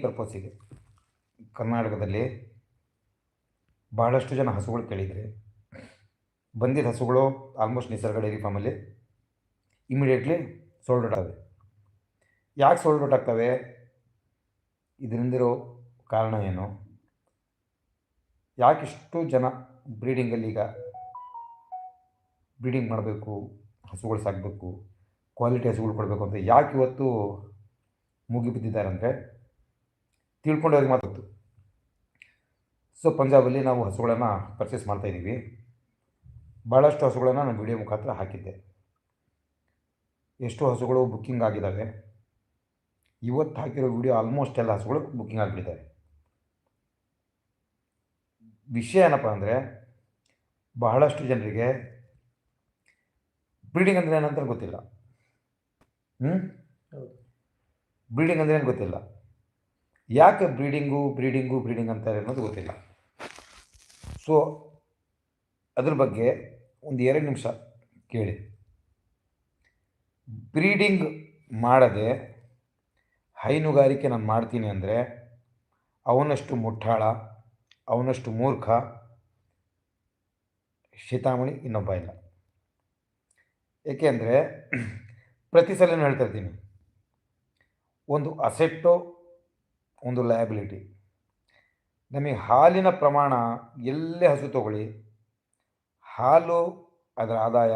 ಪರ್ಪಸ್ಸಿಗೆ ಕರ್ನಾಟಕದಲ್ಲಿ ಬಹಳಷ್ಟು ಜನ ಹಸುಗಳು ಕೇಳಿದರೆ ಬಂದಿದ್ದ ಹಸುಗಳು ಆಲ್ಮೋಸ್ಟ್ ನಿಸರ್ಗ ಡೈರಿ ಫಾರ್ಮಲ್ಲಿ ಇಮಿಡಿಯೇಟ್ಲಿ ಸೋಲ್ಡ್ ಔಟ್ ಆಗಿದೆ ಯಾಕೆ ಸೋಲ್ಡ್ ಔಟ್ ಆಗ್ತವೆ? ಇದರಿಂದಿರೋ ಕಾರಣ ಏನು? ಯಾಕಿಷ್ಟು ಜನ ಬ್ರೀಡಿಂಗಲ್ಲಿ ಈಗ ಬ್ರೀಡಿಂಗ್ ಮಾಡಬೇಕು, ಹಸುಗಳು ಸಾಕಬೇಕು ಕ್ವಾಲಿಟಿ ಹಸುಗಳು ಕೊಡಬೇಕು ಅಂತ ಯಾಕೆ ಇವತ್ತು ಮುಗಿ ಬಿದ್ದಿದ್ದಾರೆ ಅಂದರೆ ತಿಳ್ಕೊಂಡವ್ರಿಗೆ ಮಾತ್ರ ಗೊತ್ತು ಸೊ ಪಂಜಾಬಲ್ಲಿ ನಾವು ಹಸುಗಳನ್ನು ಪರ್ಚೇಸ್ ಮಾಡ್ತಾಯಿದ್ದೀವಿ ಭಾಳಷ್ಟು ಹಸುಗಳನ್ನು ನಾನು ವಿಡಿಯೋ ಮುಖಾಂತರ ಹಾಕಿದ್ದೆ. ಎಷ್ಟು ಹಸುಗಳು ಬುಕ್ಕಿಂಗ್ ಆಗಿದ್ದಾವೆ ಇವತ್ತು ಹಾಕಿರೋ ವಿಡಿಯೋ ಆಲ್ಮೋಸ್ಟ್ ಎಲ್ಲ ಹಸುಗಳು ಬುಕ್ಕಿಂಗ್ ಆಗಿಬಿಟ್ಟಿದ್ದಾವೆ ವಿಷಯ ಏನಪ್ಪ ಅಂದರೆ ಬಹಳಷ್ಟು ಜನರಿಗೆ ಬ್ರೀಡಿಂಗ್ ಅಂದರೆ ಏನಂತ ಗೊತ್ತಿಲ್ಲ. ಹ್ಞೂ. ಬ್ರೀಡಿಂಗ್ ಅಂದರೆ ಏನು ಗೊತ್ತಿಲ್ಲ. ಯಾಕೆ ಬ್ರೀಡಿಂಗು ಬ್ರೀಡಿಂಗು, ಬ್ರೀಡಿಂಗ್ ಅಂತಾರೆ ಅನ್ನೋದು ಗೊತ್ತಿಲ್ಲ. ಸೊ ಅದ್ರ ಬಗ್ಗೆ ಒಂದು ಎರಡು ನಿಮಿಷ ಕೇಳಿ. ಬ್ರೀಡಿಂಗ್ ಮಾಡದೆ ಹೈನುಗಾರಿಕೆ ನಾನು ಮಾಡ್ತೀನಿ ಅಂದರೆ ಅವನಷ್ಟು ಮುಟ್ಟಾಳ, ಅವನಷ್ಟು ಮೂರ್ಖ, ಶೀತಾಮಣಿ ಇನ್ನೊಬ್ಬ ಇಲ್ಲ. ಏಕೆಂದರೆ ಪ್ರತಿ ಸಲ ಹೇಳ್ತಾ ಇರ್ತೀನಿ, ಒಂದು ಅಸೆಟ್ಟು ಒಂದು ಲಯಬಿಲಿಟಿ ನಮಗೆ ಹಾಲಿನ ಪ್ರಮಾಣ ಎಲ್ಲೇ ಹಸು ತಗೊಳ್ಳಿ, ಹಾಲು ಅದರ ಆದಾಯ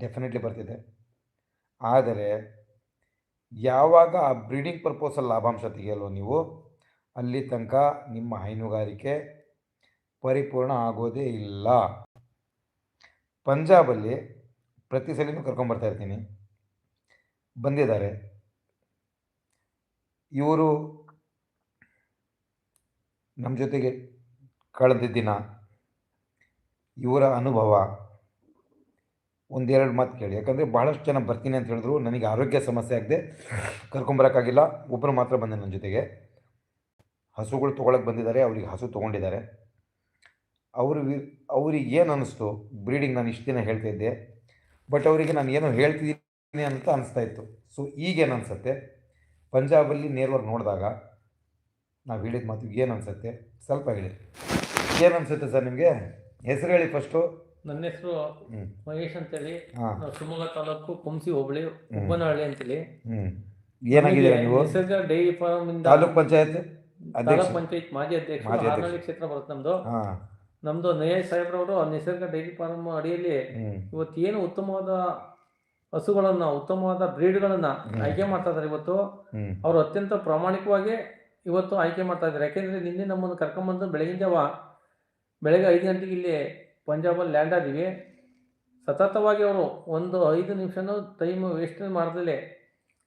ಡೆಫಿನೆಟ್ಲಿ ಬರ್ತಿದೆ. ಆದರೆ ಯಾವಾಗ ಆ ಬ್ರೀಡಿಂಗ್ ಪರ್ಪೋಸಲ್ಲಿ ಲಾಭಾಂಶ ತೆಗೆಯಲು ನೀವು, ಅಲ್ಲಿ ತನಕ ನಿಮ್ಮ ಹೈನುಗಾರಿಕೆ ಪರಿಪೂರ್ಣ ಆಗೋದೇ ಇಲ್ಲ. ಪಂಜಾಬಲ್ಲಿ ಪ್ರತಿ ಸಲಿನೂ ಕರ್ಕೊಂಬರ್ತಾ ಇರ್ತೀನಿ. ಬಂದಿದ್ದಾರೆ. ಇವರು ನಮ್ಮ ಜೊತೆಗೆ ಕಳೆದ ದಿನ ಇವರ ಅನುಭವ ಒಂದೆರಡು ಮಾತು ಕೇಳಿ. ಯಾಕಂದರೆ ಭಾಳಷ್ಟು ಜನ ಬರ್ತೀನಿ ಅಂತ ಹೇಳಿದ್ರು. ನನಗೆ ಆರೋಗ್ಯ ಸಮಸ್ಯೆ ಆಗದೆ ಕರ್ಕೊಂಬರೋಕ್ಕಾಗಿಲ್ಲ ಒಬ್ಬರು ಮಾತ್ರ ಬಂದೆ ನನ್ನ ಜೊತೆಗೆ. ಹಸುಗಳು ತೊಗೊಳಕ್ಕೆ ಬಂದಿದ್ದಾರೆ. ಅವ್ರಿಗೆ ಹಸು ತೊಗೊಂಡಿದ್ದಾರೆ. ಅವರು ಅವ್ರಿಗೆ ಏನು ಅನ್ನಿಸ್ತು ಬ್ರೀಡಿಂಗ್ ನಾನು ಇಷ್ಟು ದಿನ ಹೇಳ್ತಾ ಇದ್ದೆ. ಬಟ್ ಅವರಿಗೆ ನಾನು ಏನೋ ಹೇಳ್ತಿದ್ದೀನಿ ಅಂತ ಅನಿಸ್ತಾ ಇತ್ತು. ಸೊ ಈಗೇನು ಅನಿಸುತ್ತೆ? ಪಂಜಾಬಲ್ಲಿ ನೇರವಾಗಿ ನೋಡಿದಾಗ ನಾವು ಹೇಳಿದ ಮಾತು ಏನು ಅನಿಸುತ್ತೆ ಸ್ವಲ್ಪ ಹೇಳಿ. ಏನು ಅನಿಸುತ್ತೆ ಸರ್ ನಿಮಗೆ? ಹೆಸರು ಹೇಳಿ ಫಸ್ಟು ನನ್ನ ಹೆಸರು ಮಹೇಶ್ ಅಂತೇಳಿ. ನಾವು ಶಿವಮೊಗ್ಗ ತಾಲೂಕು ಕುಂಸಿ ಹೋಬಳಿ ಉಬ್ಬನಹಳ್ಳಿ ಅಂತೇಳಿ. ಹ್ಞೂ ಏನಾಗಿದ್ದೀರಾ ನೀವು? ನಿಸರ್ಗ ಡೈರಿ ಫಾರ್ಮ್ ಇಂದ ತಾಲೂಕ್ ಪಂಚಾಯತ್ ತಾಲೂಕ್ ಪಂಚಾಯತ್ ಮಾಜಿ ಅಧ್ಯಕ್ಷ ಮಾಜಿ ಅಧ್ಯಕ್ಷ. ಕ್ಷೇತ್ರ ಬರುತ್ತೆ ನಮ್ದು. ಹಾಂ. ನಮ್ದು ನಯೇಶ್ ಸಾಹೇಬ್ರವರು ನಿಸರ್ಗ ಡೈರಿ ಫಾರ್ಮ್ ಅಡಿಯಲ್ಲಿ ಹ್ಞೂ ಇವತ್ತು ಏನು ಉತ್ತಮವಾದ ಹಸುಗಳನ್ನ ಉತ್ತಮವಾದ ಬ್ರೀಡ್ಗಳನ್ನ. ಆಯ್ಕೆ ಮಾಡ್ತಾ ಇದಾರೆ ಇವತ್ತು. ಹ್ಞೂ ಅವರು ಅತ್ಯಂತ ಪ್ರಾಮಾಣಿಕವಾಗಿ ಇವತ್ತು ಆಯ್ಕೆ ಮಾಡ್ತಾ ಇದ್ದಾರೆ. ಯಾಕೆಂದ್ರೆ ನಿನ್ನೆ ನಮ್ಮನ್ನು ಕರ್ಕೊಂಬಂದು ಬೆಳಗಿನ ಜಾವ, ಬೆಳಗ್ಗೆ ಐದು ಗಂಟೆಗೆ ಇಲ್ಲಿ ಪಂಜಾಬಲ್ಲಿ ಲ್ಯಾಂಡ್ ಆದೀವಿ ಸತತವಾಗಿ ಅವರು ಒಂದು ಐದು ನಿಮಿಷನೂ ಟೈಮ್ ವೇಸ್ಟ್ ಮಾಡ್ದಲೇ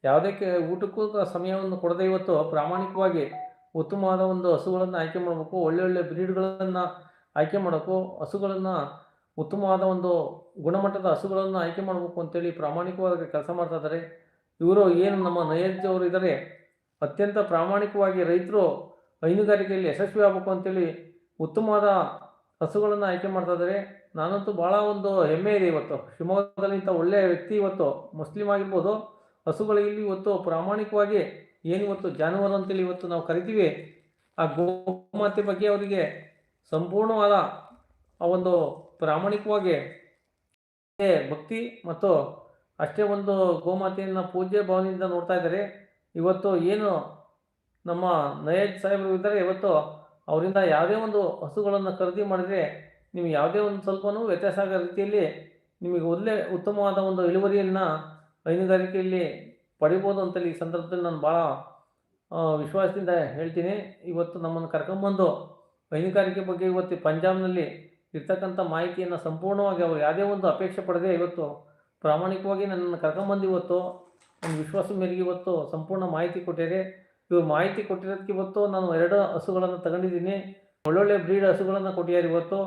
ಯಾವುದೇ ಕೆ- ಊಟಕ್ಕೂ ಸಮಯವನ್ನು ಕೊಡದೆ ಇವತ್ತು ಪ್ರಾಮಾಣಿಕವಾಗಿ ಉತ್ತಮವಾದ ಒಂದು ಹಸುಗಳನ್ನು ಆಯ್ಕೆ ಮಾಡಬೇಕು ಒಳ್ಳೊಳ್ಳೆ ಬ್ರೀಡ್ಗಳನ್ನು ಆಯ್ಕೆ ಮಾಡಬೇಕು, ಹಸುಗಳನ್ನು ಉತ್ತಮವಾದ ಒಂದು ಗುಣಮಟ್ಟದ ಹಸುಗಳನ್ನು ಆಯ್ಕೆ ಮಾಡಬೇಕು ಅಂತೇಳಿ ಪ್ರಾಮಾಣಿಕವಾಗಿ ಕೆಲಸ ಮಾಡ್ತಾ ಇದ್ದಾರೆ. ಇವರು ಏನು ನಮ್ಮ ನಯಜ್ ಅವರು ಇದ್ದಾರೆ ಅತ್ಯಂತ ಪ್ರಾಮಾಣಿಕವಾಗಿ ರೈತರು ಹೈನುಗಾರಿಕೆಯಲ್ಲಿ ಯಶಸ್ವಿ ಆಗಬೇಕು ಅಂತೇಳಿ ಉತ್ತಮವಾದ ಹಸುಗಳನ್ನು ಆಯ್ಕೆ ಮಾಡ್ತಾ ಇದ್ದಾರೆ ನಾನಂತೂ ಭಾಳ ಒಂದು ಹೆಮ್ಮೆ ಇದೆ ಇವತ್ತು. ಶಿವಮೊಗ್ಗದಲ್ಲಿ ಇಂಥ ಒಳ್ಳೆಯ ವ್ಯಕ್ತಿ ಇವತ್ತು ಮುಸ್ಲಿಂ ಆಗಿರ್ಬೋದು ಹಸುಗಳಿಗೆ ಇವತ್ತು ಪ್ರಾಮಾಣಿಕವಾಗಿ ಏನು ಇವತ್ತು ಜಾನುವಾರು ಅಂತೇಳಿ ಇವತ್ತು ನಾವು ಕರಿತೀವಿ. ಆ ಗೋಮಾತೆ ಬಗ್ಗೆ ಅವರಿಗೆ ಸಂಪೂರ್ಣವಾದ ಆ ಒಂದು ಪ್ರಾಮಾಣಿಕವಾಗಿ ಭಕ್ತಿ ಮತ್ತು ಅಷ್ಟೇ ಒಂದು ಗೋಮಾತೆಯನ್ನು ಪೂಜ್ಯ ಭಾವನೆಯಿಂದ ನೋಡ್ತಾ ಇದ್ದಾರೆ ಇವತ್ತು ಏನು ನಮ್ಮ ನಯಜ್ ಸಾಹೇಬರು ಇದ್ದಾರೆ, ಇವತ್ತು ಅವರಿಂದ ಯಾವುದೇ ಒಂದು ಹಸುಗಳನ್ನು ಖರೀದಿ ಮಾಡಿದರೆ ನಿಮಗೆ ಯಾವುದೇ ಒಂದು ಸ್ವಲ್ಪನೂ ವ್ಯತ್ಯಾಸ ಆಗೋ ರೀತಿಯಲ್ಲಿ ನಿಮಗೆ ಒಳ್ಳೆ ಉತ್ತಮವಾದ ಒಂದು ಇಳುವರಿಯನ್ನು ಹೈನುಗಾರಿಕೆಯಲ್ಲಿ ಪಡಿಬೋದು ಅಂತೇಳಿ ಈ ಸಂದರ್ಭದಲ್ಲಿ ನಾನು ಭಾಳ ವಿಶ್ವಾಸದಿಂದ ಹೇಳ್ತೀನಿ. ಇವತ್ತು ನಮ್ಮನ್ನು ಕರ್ಕೊಂಬಂದು ಹೈನುಗಾರಿಕೆ ಬಗ್ಗೆ ಇವತ್ತು ಪಂಜಾಬ್ನಲ್ಲಿ ಇರ್ತಕ್ಕಂಥ ಮಾಹಿತಿಯನ್ನು ಸಂಪೂರ್ಣವಾಗಿ ಅವರು ಯಾವುದೇ ಒಂದು ಅಪೇಕ್ಷೆ ಪಡೆದೇ ಇವತ್ತು ಪ್ರಾಮಾಣಿಕವಾಗಿ ನನ್ನನ್ನು ಕರ್ಕೊಂಬಂದು ಇವತ್ತು ಒಂದು ವಿಶ್ವಾಸದ ಮೇರೆಗೆ ಇವತ್ತು ಸಂಪೂರ್ಣ ಮಾಹಿತಿ ಕೊಟ್ಟಿದ್ದಾರೆ ಇವ್ರು ಮಾಹಿತಿ ಕೊಟ್ಟಿರೋದಕ್ಕೆ ಇವತ್ತು ನಾನು ಎರಡು ಹಸುಗಳನ್ನು ತಗೊಂಡಿದ್ದೀನಿ. ಒಳ್ಳೊಳ್ಳೆ ಬ್ರೀಡ್ ಹಸುಗಳನ್ನು ಕೊಟ್ಟಿದ್ದಾರೆ ಇವತ್ತು.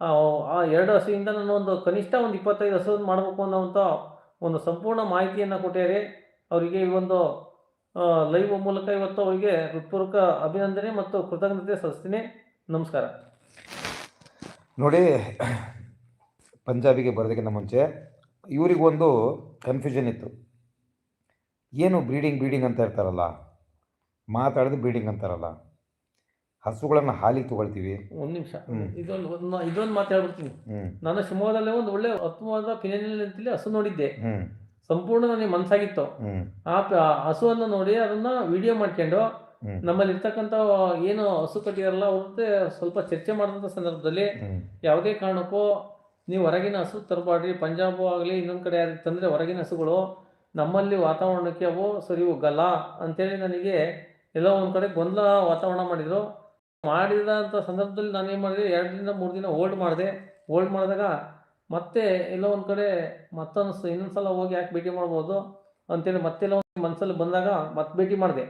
ಆ ಎರಡು ಹಸುವಿಂದ ನಾನು ಒಂದು ಕನಿಷ್ಠ ಒಂದು ಇಪ್ಪತ್ತೈದು ಹಸುವನ್ನು ಮಾಡಬೇಕು ಅನ್ನೋವಂಥ ಒಂದು ಸಂಪೂರ್ಣ ಮಾಹಿತಿಯನ್ನು ಕೊಟ್ಟಿದ್ದಾರೆ. ಅವರಿಗೆ ಈ ಒಂದು ಲೈವ್ ಮೂಲಕ ಇವತ್ತು ಅವರಿಗೆ ಹೃತ್ಪೂರ್ವಕ ಅಭಿನಂದನೆ ಮತ್ತು ಕೃತಜ್ಞತೆ ಸಲ್ಲಿಸ್ತೀನಿ. ನಮಸ್ಕಾರ. ನೋಡಿ, ಪಂಜಾಬಿಗೆ ಬರೋದಕ್ಕಿಂತ ಮುಂಚೆ ಇವರಿಗೊಂದು ಕನ್ಫ್ಯೂಷನ್ ಇತ್ತು. ಏನು ಬ್ರೀಡಿಂಗ್ ಬ್ರೀಡಿಂಗ್ ಅಂತ ಇರ್ತಾರಲ್ಲ? ಮಾತಾಡೋದು ಬ್ರೀಡಿಂಗ್ ಅಂತಾರಲ್ಲ. ಹಸುಗಳನ್ನು ಹಾಲಿಗೆ ತಗೊಳ್ತೀವಿ. ಒಂದು ನಿಮಿಷ. ಇದೊಂದು ಒಂದು ಇದೊಂದು ಮಾತು ಹೇಳ್ಬಿಡ್ತೀನಿ. ನಾನು ಶಿವಮೊಗ್ಗದಲ್ಲೇ ಒಂದು ಒಳ್ಳೆ ಉತ್ತಮವಾದ ಪಿನೇನಿಯಲ್ ಅಂತೇಳಿ ಹಸು ನೋಡಿದ್ದೆ. ಸಂಪೂರ್ಣ ನನಗೆ ಮನಸ್ಸಾಗಿತ್ತು ಆ ಹಸುವನ್ನ ನೋಡಿ ಅದನ್ನ ವಿಡಿಯೋ ಮಾಡ್ಕೊಂಡು ನಮ್ಮಲ್ಲಿ ಇರ್ತಕ್ಕಂಥ ಏನು ಹಸು ಕಟ್ಟಿದಾರಲ್ಲ ಅವ್ರದ್ದೇ ಸ್ವಲ್ಪ ಚರ್ಚೆ ಮಾಡಿದಂಥ ಸಂದರ್ಭದಲ್ಲಿ ಯಾವುದೇ ಕಾರಣಕ್ಕೂ ನೀವು ಹೊರಗಿನ ಹಸು ತರಬಾಡ್ರಿ ಪಂಜಾಬ್ ಆಗಲಿ ಇನ್ನೊಂದು ಕಡೆ ತಂದರೆ ಹೊರಗಿನ ಹಸುಗಳು ನಮ್ಮಲ್ಲಿ ವಾತಾವರಣಕ್ಕೆ ಅವು ಸರಿ ಹೋಗಲ್ಲ ಅಂತೇಳಿ ನನಗೆ ಎಲ್ಲೋ ಒಂದು ಕಡೆ ಗೊಂದಲ ವಾತಾವರಣ ಮಾಡಿದರು. ಮಾಡಿದಂಥ ಸಂದರ್ಭದಲ್ಲಿ ನಾನು ಏನು ಮಾಡಿದೆ? ಎರಡರಿಂದ ಮೂರು ದಿನ ಹೋಲ್ಡ್ ಮಾಡಿದೆ. ಹೋಲ್ಡ್ ಮಾಡಿದಾಗ ಮತ್ತೆ ಎಲ್ಲೋ ಒಂದು ಕಡೆ ಮತ್ತೊಂದು ಇನ್ನೊಂದು ಸಲ ಹೋಗಿ ಯಾಕೆ ಭೇಟಿ ಮಾಡ್ಬೋದು ಅಂತೇಳಿ ಮತ್ತೆಲ್ಲ ಮನಸ್ಸಲ್ಲಿ ಬಂದಾಗ ಮತ್ತೆ ಭೇಟಿ ಮಾಡಿದೆ.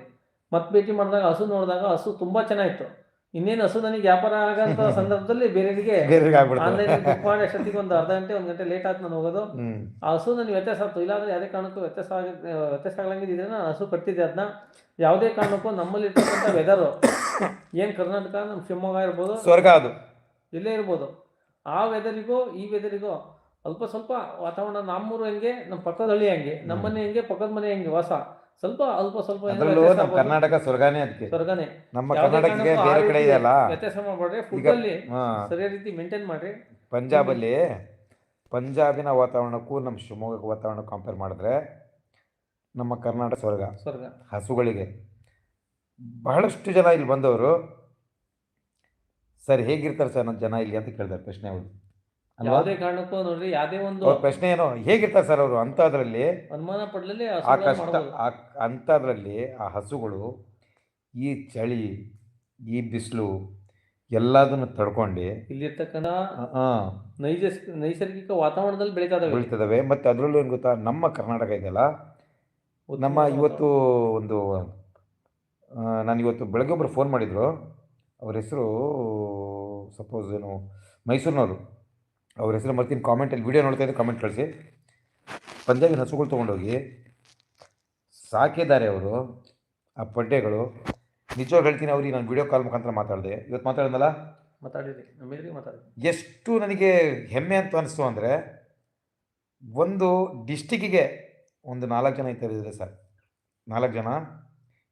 ಮತ್ತೆ ಭೇಟಿ ಮಾಡಿದಾಗ ಹಸು ನೋಡಿದಾಗ ಹಸು ತುಂಬ ಚೆನ್ನಾಗಿತ್ತು. ಇನ್ನೇನು ಹಸು ನನಗೆ ವ್ಯಾಪಾರ ಆಗಂತ ಸಂದರ್ಭದಲ್ಲಿ ಬೇರೆಯವರಿಗೆ ಆನ್ಲೈನ್ ಅಷ್ಟೊತ್ತಿಗೆ ಒಂದು ಅರ್ಧ ಗಂಟೆ ಒಂದು ಗಂಟೆ ಲೇಟ್ ಆಯ್ತು ನಾನು ಹೋಗೋದು. ಆ ಹಸು ನನಗೆ ವ್ಯತ್ಯಾಸ ಆಗ್ತು ಇಲ್ಲಾಂದ್ರೆ ಯಾವುದೇ ಕಾರಣಕ್ಕೂ ವ್ಯತ್ಯಾಸ ಆಗ ವ್ಯತ್ಯಾಸ ಆಗ್ಲಂಗಿದ್ರೆ ನಾನು ಹಸು ಕಟ್ಟಿದ್ದೆ ಅದನ್ನ ಯಾವುದೇ ಕಾರಣಕ್ಕೂ ನಮ್ಮಲ್ಲಿ ಇರ್ತಕ್ಕಂಥ ವೆದರು ಏನು ಕರ್ನಾಟಕ ನಮ್ಮ ಶಿವಮೊಗ್ಗ ಇರ್ಬೋದು. ಸ್ವರ್ಗ ಅದು. ಇಲ್ಲೇ ಇರ್ಬೋದು. ಆ ವೆದರಿಗೂ ಈ ವೆದರಿಗೂ ಅಲ್ಪ ಸ್ವಲ್ಪ ವಾತಾವರಣ ನಮ್ಮೂರು ಹೆಂಗೆ ನಮ್ಮ ಪಕ್ಕದ ಹಳ್ಳಿ ಹೆಂಗೆ ನಮ್ಮನೆ ಹೆಂಗೆ ಪಕ್ಕದ ಮನೆ ಹೆಂಗೆ ವಾಸ. ಸ್ವಲ್ಪ ಅಲ್ಪ ಸ್ವಲ್ಪ ಅದರಲ್ಲೂ ನಮ್ಮ ಕರ್ನಾಟಕ ಸ್ವರ್ಗನೇ ಅದಕ್ಕೆ. ಸ್ವರ್ಗಾನೇ. ನಮ್ಮ ಕರ್ನಾಟಕಕ್ಕೆ ಬೇರೆ ಕಡೆ ಇದೆಯಲ್ಲ? ವ್ಯತ್ಯಾಸ ಮಾಡ್ಬೇಡ್ರಿ ಫುಡ್ ಹಾಂ. ಸರಿಯಾದ ರೀತಿ ಮೇಂಟೈನ್ ಮಾಡ್ರಿ. ಪಂಜಾಬಲ್ಲಿ ಪಂಜಾಬಿನ ವಾತಾವರಣಕ್ಕೂ ನಮ್ಮ ಶಿವಮೊಗ್ಗ ವಾತಾವರಣ ಕಂಪೇರ್ ಮಾಡಿದ್ರೆ ನಮ್ಮ ಕರ್ನಾಟಕ ಸ್ವರ್ಗ. ಸ್ವರ್ಗ. ಹಸುಗಳಿಗೆ. ಬಹಳಷ್ಟು ಜನ ಇಲ್ಲಿ ಬಂದವರು ಸರ್ ಹೇಗಿರ್ತಾರೆ ಸರ್ ನನ್ನ ಜನ ಇಲ್ಲಿ? ಅಂತ ಕೇಳಿದಾರೆ ಪ್ರಶ್ನೆ ಅವರು. ಯಾವುದೇ ಕಾರಣಕ್ಕೂ ನೋಡ್ರಿ ಯಾವುದೇ ಒಂದು ಪ್ರಶ್ನೆ ಏನೋ ಹೇಗಿರ್ತಾರೆ ಸರ್ ಅವರು ಅಂಥದ್ರಲ್ಲಿ? ಅನುಮಾನ ಪಡ್ಲಲ್ಲಿ ಆ ಕಷ್ಟ. ಆ ಅಂಥದ್ರಲ್ಲಿ ಆ ಹಸುಗಳು ಈ ಚಳಿ ಈ ಬಿಸಿಲು ಎಲ್ಲದನ್ನು ತಡ್ಕೊಂಡು ಇಲ್ಲಿರ್ತಕ್ಕಂಥ ನೈಜ ನೈಸರ್ಗಿಕ ವಾತಾವರಣದಲ್ಲಿ ಬೆಳೀತಾ ಇದಾವೆ. ಬೆಳೀತದವೆ. ಮತ್ತು ಅದರಲ್ಲೂ ಏನು ಗೊತ್ತಾ ನಮ್ಮ ಕರ್ನಾಟಕ ಇದೆಯಲ್ಲ? ನಮ್ಮ ಇವತ್ತು ಒಂದು ನಾನು ಇವತ್ತು ಬೆಳಗ್ಗೆ ಒಬ್ಬರು ಫೋನ್ ಮಾಡಿದರು. ಅವ್ರ ಹೆಸರು ಸಪೋಸ್ ಏನು ಮೈಸೂರಿನವರು. ಅವ್ರ ಹೆಸರು ಮರ್ತೀನಿ. ಕಾಮೆಂಟಲ್ಲಿ ವೀಡಿಯೋ ನೋಡ್ತಾ ಇದ್ದೆ ಕಾಮೆಂಟ್ ಕಳಿಸಿ. ಪಂಜಾಬಿನ ಹಸುಗಳು ತೊಗೊಂಡೋಗಿ ಸಾಕಿದ್ದಾರೆ ಅವರು ಆ ಪಡ್ಡೆಗಳು. ನಿಜವಾಗಿ ಹೇಳ್ತೀನಿ ಅವ್ರಿಗೆ ನಾನು ವೀಡಿಯೋ ಕಾಲ್ ಮುಖಾಂತರ ಮಾತಾಡಿದೆ. ಇವತ್ತು ಮಾತಾಡಿದ್ನಲ್ಲ? ಮಾತಾಡಿದ್ರಿ ನಮ್ಮೆದುರಿಗೆ ಮಾತಾಡಿ ಎಷ್ಟು ನನಗೆ ಹೆಮ್ಮೆ ಅಂತ ಅನಿಸ್ತು ಅಂದರೆ ಒಂದು ಡಿಸ್ಟಿಕ್ಕಿಗೆ ಒಂದು ನಾಲ್ಕು ಜನ ಈ ಥರ ಇದ್ದಾರೆ ಸರ್. ನಾಲ್ಕು ಜನ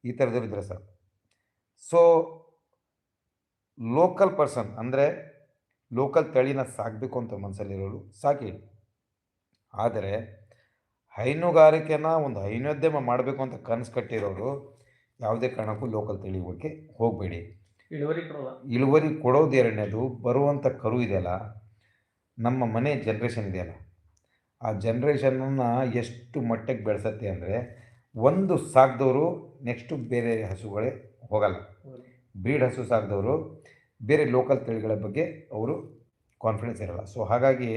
ಈ ಥರದವ್ರು ಇದ್ದಾರೆ ಸರ್. ಸೊ ಲೋಕಲ್ ಪರ್ಸನ್ ಅಂದರೆ ಲೋಕಲ್ ತಳಿನ ಸಾಕಬೇಕು ಅಂತ ಮನಸ್ಸಲ್ಲಿರೋರು ಸಾಕಿ. ಆದರೆ ಹೈನುಗಾರಿಕೆನ ಒಂದು ಹೈನೋದ್ಯಮ ಮಾಡಬೇಕು ಅಂತ ಕನಸು ಕಟ್ಟಿರೋರು ಯಾವುದೇ ಕಾರಣಕ್ಕೂ ಲೋಕಲ್ ತಳಿ ಬಗ್ಗೆ ಹೋಗಬೇಡಿ. ಇಳುವರಿ ಇಳುವರಿ ಕೊಡೋದು ಎರಡನೇದು ಬರುವಂಥ ಕರು ಇದೆಯಲ್ಲ ನಮ್ಮ ಮನೆ ಜನ್ರೇಷನ್ ಇದೆಯಲ್ಲ ಆ ಜನ್ರೇಷನನ್ನು ಎಷ್ಟು ಮಟ್ಟಕ್ಕೆ ಬೆಳೆಸತ್ತೆ ಅಂದರೆ ಒಂದು ಸಾಕಿದವರು ನೆಕ್ಸ್ಟು ಬೇರೆ ಹಸುಗಳೇ ಹೋಗಲ್ಲ. ಬ್ರೀಡ್ ಹಸು ಸಾಕಿದವರು ಬೇರೆ ಲೋಕಲ್ ತಳಿಗಳ ಬಗ್ಗೆ ಅವರು ಕಾನ್ಫಿಡೆನ್ಸ್ ಇರಲ್ಲ. ಸೊ ಹಾಗಾಗಿ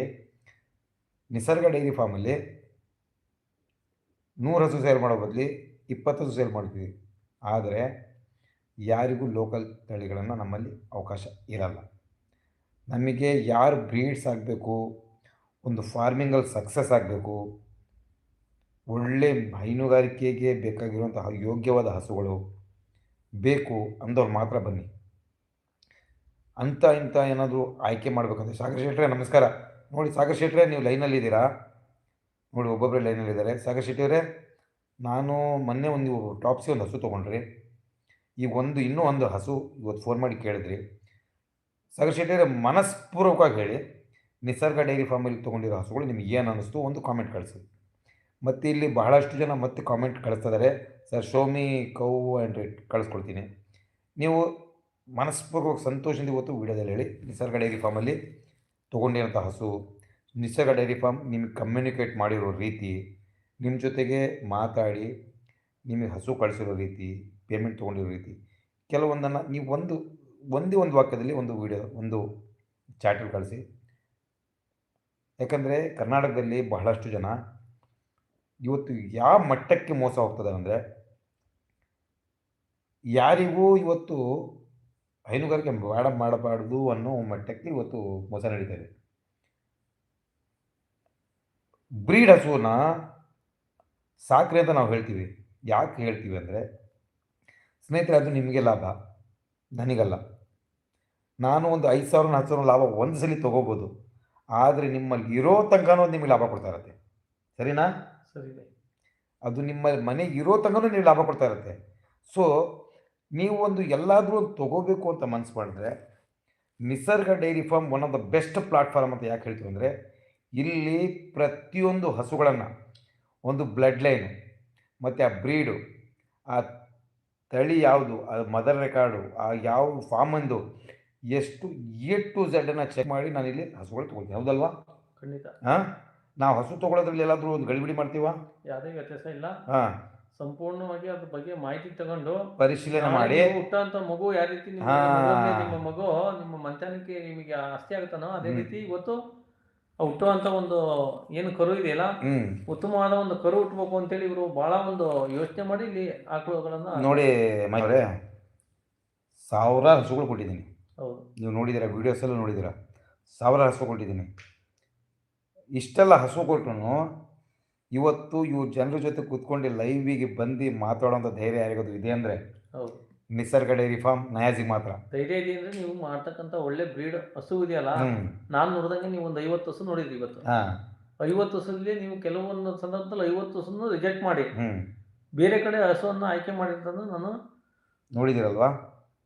ನಿಸರ್ಗ ಡೈರಿ ಫಾರ್ಮಲ್ಲಿ ನೂರು ಹಸು ಸೇಲ್ ಮಾಡೋ ಬದಲಿ ಇಪ್ಪತ್ತು ಹಸು ಸೇಲ್ ಮಾಡ್ತೀವಿ. ಆದರೆ ಯಾರಿಗೂ ಲೋಕಲ್ ತಳಿಗಳನ್ನು ನಮ್ಮಲ್ಲಿ ಅವಕಾಶ ಇರಲ್ಲ. ನಮಗೆ ಯಾರು ಬ್ರೀಡ್ಸ್ ಆಗಬೇಕು, ಒಂದು ಫಾರ್ಮಿಂಗಲ್ಲಿ ಸಕ್ಸಸ್ ಆಗಬೇಕು, ಒಳ್ಳೆ ಹೈನುಗಾರಿಕೆಗೆ ಬೇಕಾಗಿರುವಂತಹ ಯೋಗ್ಯವಾದ ಹಸುಗಳು ಬೇಕು ಅಂದವ್ರು ಮಾತ್ರ ಬನ್ನಿ. ಅಂಥ ಇಂಥ ಏನಾದರೂ ಆಯ್ಕೆ ಮಾಡಬೇಕಂದ್ರೆ ಸಾಗರ್ ಶೆಟ್ಟರೆ ನಮಸ್ಕಾರ. ನೋಡಿ, ಸಾಗರ್ ಶೆಟ್ಟರೆ ನೀವು ಲೈನಲ್ಲಿದ್ದೀರಾ ನೋಡಿ ಒಬ್ಬೊಬ್ಬರೇ ಲೈನಲ್ಲಿದ್ದಾರೆ ಸಾಗರ್ ಶೆಟ್ಟಿಯವರೇ ನಾನು ಮೊನ್ನೆ ಒಂದು ಟಾಪ್ಸಿ ಒಂದು ಹಸು ತೊಗೊಂಡ್ರಿ. ಈಗ ಒಂದು, ಇನ್ನೂ ಒಂದು ಹಸು ಇವತ್ತು ಫೋನ್ ಮಾಡಿ ಕೇಳಿದ್ರಿ. ಸಾಗರ್ ಶೆಟ್ಟಿಯವರೇ ಮನಸ್ಪೂರ್ವಕವಾಗಿ ಹೇಳಿ, ನಿಸರ್ಗ ಡೈರಿ ಫಾರ್ಮಲ್ಲಿ ತೊಗೊಂಡಿರೋ ಹಸುಗಳು ನಿಮ್ಗೆ ಏನು ಅನ್ನಿಸ್ತು ಒಂದು ಕಾಮೆಂಟ್ ಕಳಿಸಿ. ಮತ್ತು ಇಲ್ಲಿ ಬಹಳಷ್ಟು ಜನ ಮತ್ತೆ ಕಾಮೆಂಟ್ ಕಳಿಸ್ತಾ ಇದ್ದಾರೆ. ಸರ್ ಶೋಮಿ ಕೌ ಆ್ಯಂಡ್ ಕಳಿಸ್ಕೊಡ್ತೀನಿ. ನೀವು ಮನಸ್ಪೂರ್ವಕ ಸಂತೋಷದಿಂದ ಇವತ್ತು ವೀಡಿಯೋದಲ್ಲಿ ಹೇಳಿ. ನಿಸರ್ಗ ಡೈರಿ ಫಾರ್ಮಲ್ಲಿ ತೊಗೊಂಡಿರೋಂಥ ಹಸು, ನಿಸರ್ಗ ಡೈರಿ ಫಾರ್ಮ್ ನಿಮಗೆ ಕಮ್ಯುನಿಕೇಟ್ ಮಾಡಿರೋ ರೀತಿ ನಿಮ್ಮ ಜೊತೆಗೆ ಮಾತಾಡಿ, ನಿಮಗೆ ಹಸು ಕಳಿಸಿರೋ ರೀತಿ ಪೇಮೆಂಟ್ ತೊಗೊಂಡಿರೋ ರೀತಿ, ಕೆಲವೊಂದನ್ನು ನೀವು ಒಂದು, ಒಂದೇ ಒಂದು ವಾಕ್ಯದಲ್ಲಿ ಒಂದು ವಿಡಿಯೋ, ಒಂದು ಚಾಟಲ್ಲಿ ಕಳಿಸಿ. ಯಾಕಂದರೆ ಕರ್ನಾಟಕದಲ್ಲಿ ಬಹಳಷ್ಟು ಜನ ಇವತ್ತು ಯಾವ ಮಟ್ಟಕ್ಕೆ ಮೋಸ ಹೋಗ್ತದೆ ಅಂದರೆ, ಯಾರಿಗೂ ಇವತ್ತು ಹೈನುಗಾರಿಕೆ ಬೇಡ ಮಾಡಬಾರ್ದು ಅನ್ನೋ ಮಟ್ಟಕ್ಕೆ ಇವತ್ತು ಮೋಸ ನಡೀತಾ ಇದೆ. ಬ್ರೀಡ್ ಹಸುವನ್ನ ಸಾಕ್ರೆ ಅಂತ ನಾವು ಹೇಳ್ತೀವಿ. ಯಾಕೆ ಹೇಳ್ತೀವಿ ಅಂದರೆ ಸ್ನೇಹಿತರೆ ಅದು ನಿಮಗೆ ಲಾಭ. ನನಗಲ್ಲ. ನಾನು ಒಂದು ಐದು ಸಾವಿರ ಹತ್ತು ಸಾವಿರ ಲಾಭ ಒಂದು ಸಲ ತೊಗೋಬೋದು. ಆದರೆ ನಿಮ್ಮಲ್ಲಿ ಇರೋ ತನಕನೂ ನಿಮಗೆ ಲಾಭ ಕೊಡ್ತಾ ಇರತ್ತೆ. ಸರಿನಾ? ಸರಿ ಅದು ನಿಮ್ಮ ಮನೆಗೆ ಇರೋ ತನಕನೂ ನೀವು ಲಾಭ ಕೊಡ್ತಾ ಇರತ್ತೆ. ಸೊ ನೀವು ಒಂದು ಎಲ್ಲಾದರೂ ಒಂದು ತೊಗೋಬೇಕು ಅಂತ ಮನಸ್ಸು ಮಾಡಿದ್ರೆ Nisarga dairy farm one of the best platform ಅಂತ ಯಾಕೆ ಹೇಳ್ತೀವಿ ಅಂದರೆ ಇಲ್ಲಿ ಪ್ರತಿಯೊಂದು ಹಸುಗಳನ್ನು ಒಂದು ಬ್ಲಡ್ ಲೈನು ಮತ್ತು ಆ ಬ್ರೀಡು ಆ ತಳಿ ಯಾವುದು ಆ ಮದರ್ ರೆಕಾರ್ಡು ಆ ಯಾವ ಫಾರ್ಮಂದು ಎಷ್ಟು ಎ ಟು ಝೆಡನ್ನು ಚೆಕ್ ಮಾಡಿ ನಾನು ಇಲ್ಲಿ ಹಸುಗಳು ತೊಗೊಳ್ತೀನಿ ಹೌದಲ್ವಾ? ಖಂಡಿತ. ಹಾಂ ನಾವು ಹಸು ತೊಗೊಳೋದ್ರಲ್ಲಿ ಎಲ್ಲಾದರೂ ಒಂದು ಗಡಿಬಿಡಿ ಮಾಡ್ತೀವ? ಯಾವುದೇ ವ್ಯತ್ಯಾಸ ಇಲ್ಲ. ಹಾಂ. ಸಂಪೂರ್ಣವಾಗಿ ಅದ್ರ ಬಗ್ಗೆ ಮಾಹಿತಿ ತಗೊಂಡು ಪರಿಶೀಲನೆ ಮಾಡಿ. ಹುಟ್ಟಂತ ಮಗು ಯಾವ ರೀತಿ ನಿಮ್ಮ ಮಗು ನಿಮ್ಮ ಮಂಚನಕ್ಕೆ ನಿಮಗೆ ಆಸ್ತಿ ಆಗುತ್ತಾನೋ ಅದೇ ರೀತಿ ಇವತ್ತು ಹುಟ್ಟುವಂತ ಒಂದು ಏನು ಕರು ಇದೆಯಲ್ಲ ಉತ್ತಮವಾದ ಒಂದು ಕರು ಹುಟ್ಟಬೇಕು ಅಂತೇಳಿ ಇವರು ಬಹಳ ಒಂದು ಯೋಚನೆ ಮಾಡಿ ಇಲ್ಲಿ ಆಕಳುಗಳನ್ನ ನೋಡಿ ಮೈಯವರೇ ಸಾವಿರಾರು ಹಸುಗಳು ಕೊಟ್ಟಿದ್ದೀನಿ. ಹೌದು. ನೀವು ನೋಡಿದ್ದೀರಾ ವೀಡಿಯೋಸಲ್ಲೂ ನೋಡಿದ್ದೀರಾ? ಸಾವಿರಾರು ಹಸು ಕೊಟ್ಟಿದ್ದೀನಿ. ಇಷ್ಟೆಲ್ಲ ಹಸು ಕೊಟ್ಟರು ಇವತ್ತು ಇವ್ರು ಜನರ ಜೊತೆ ಕೂತ್ಕೊಂಡು ಲೈವಿಗೆ ಬಂದು ಮಾತಾಡೋಂಥ ಧೈರ್ಯ ಯಾರಿಗೋದು ಇದೆ ಅಂದರೆ? ಹೌದು. ನಿಸರ್ಗ ಡೈರಿ ಫಾರ್ಮ್ ನಯಾಜಿಗೆ ಮಾತ್ರ. ಧೈರ್ಯ ಇದೆ ಅಂದ್ರೆ ನೀವು ಮಾಡ್ತಕ್ಕಂಥ ಒಳ್ಳೆ ಬ್ರೀಡ್ ಹಸು ಇದೆಯಲ್ಲ? ನಾನು ನೋಡಿದಂಗೆ ನೀವು ಒಂದು ಐವತ್ತು ಹಸು ನೋಡಿದ್ರಿ ಇವತ್ತು. ಹಾಂ. ಐವತ್ತು ಹಸುಲಿ ನೀವು ಕೆಲವೊಂದು ಸಂದರ್ಭದಲ್ಲಿ ಐವತ್ತು ಹಸುನು ರಿಜೆಕ್ಟ್ ಮಾಡಿ. ಬೇರೆ ಕಡೆ ಹಸುವನ್ನ ಆಯ್ಕೆ ಮಾಡಿದ್ದನ್ನು ನಾನು ನೋಡಿದಿರಲ್ವಾ?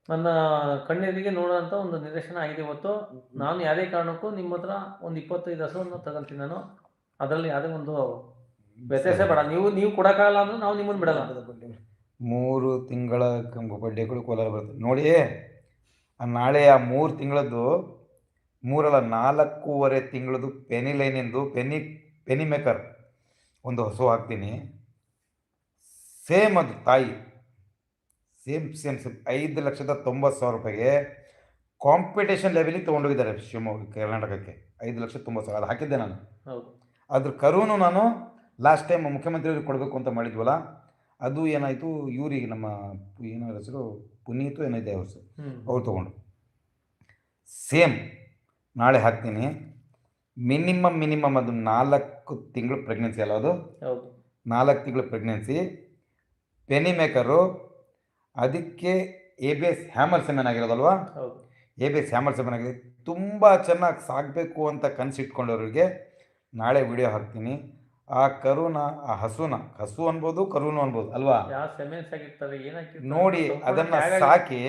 ನನ್ನ ಕಣ್ಣೆದಿಗೆ ನೋಡುವಂತ ಒಂದು ನಿದರ್ಶನ ಆಗಿದೆ ಇವತ್ತು. ನಾನು ಯಾವುದೇ ಕಾರಣಕ್ಕೂ ನಿಮ್ಮ ಹತ್ರ ಒಂದು ಇಪ್ಪತ್ತೈದು ಹಸುವನ್ನು ತಗೊಂತೀನಿ ನಾನು. ಅದರಲ್ಲಿ ಯಾವುದೇ ಒಂದು ವ್ಯತ್ಯಾಸ ಬೇಡ. ನೀವು ನೀವು ಕೊಡಕ್ಕಾಗಲ್ಲ ಅಂದ್ರೆ ನಾವು ನಿಮ್ಮನ್ನ ಬಿಡಲ್ಲ. ಮೂರು ತಿಂಗಳ ಕಂಬ ಬಡ್ಡೆಗಳು ಕೋಲಾರ ಬರ್ತದೆ ನೋಡಿ ಆ ನಾಳೆ ಆ ಮೂರು ತಿಂಗಳದ್ದು ಮೂರಲ್ಲ ನಾಲ್ಕೂವರೆ ತಿಂಗಳದ್ದು ಪೆನಿ ಲೈನಿಂದು ಪೆನಿ ಪೆನಿ ಮೇಕರ್ ಒಂದು ಹೊಸ ಹಾಕ್ತೀನಿ. ಸೇಮ್ ಅದು ತಾಯಿ. ಸೇಮ್ ಸೇಮ್ ಸೇಮ್ ಐದು ಲಕ್ಷದ ತೊಂಬತ್ತು ಸಾವಿರ ರೂಪಾಯಿಗೆ ಕಾಂಪಿಟೇಷನ್ ಲೆವೆಲಿಗೆ ತೊಗೊಂಡೋಗಿದ್ದಾರೆ ಶಿವಮೊಗ್ಗ ಕರ್ನಾಟಕಕ್ಕೆ. ಐದು ಲಕ್ಷದ ತೊಂಬತ್ತು ಸಾವಿರ. ಅದು ಹಾಕಿದ್ದೆ ನಾನು. ಅದ್ರ ಕರುನು ನಾನು ಲಾಸ್ಟ್ ಟೈಮ್ ಮುಖ್ಯಮಂತ್ರಿಯವ್ರಿಗೆ ಕೊಡಬೇಕು ಅಂತ ಮಾಡಿದ್ವಲ್ಲ ಅದು ಏನಾಯಿತು ಇವರಿಗೆ ನಮ್ಮ ಏನೋ ಹೆಸರು ಪುನೀತು ಏನಿದೆ ಅವ್ರ ಹೆಸರು ಹ್ಮ್. ಅವ್ರು ತೊಗೊಂಡು ಸೇಮ್ ನಾಳೆ ಹಾಕ್ತೀನಿ. ಮಿನಿಮಮ್ ಮಿನಿಮಮ್ ಅದು ನಾಲ್ಕು ತಿಂಗಳು ಪ್ರೆಗ್ನೆನ್ಸಿ ಅಲ್ಲ ಅದು? ನಾಲ್ಕು ತಿಂಗಳು ಪ್ರೆಗ್ನೆನ್ಸಿ ಪೆನಿ ಮೇಕರು ಅದಕ್ಕೆ A B S hammer semen ಆಗಿರೋದಲ್ವಾ? A B S hammer semen ಆಗಿದೆ. ತುಂಬ ಚೆನ್ನಾಗಿ ಸಾಕಬೇಕು ಅಂತ ಕನಸಿಟ್ಕೊಂಡವ್ರಿಗೆ ನಾಳೆ ವಿಡಿಯೋ ಹಾಕ್ತೀನಿ. ಆ ಕರುನ ಆ ಹಸುನ ಹಸು ಅನ್ಬೋದು ಕರುನು ಅನ್ಬೋದು ಅಲ್ವಾ? ನೋಡಿ ಅದನ್ನ ಸಾಕಿ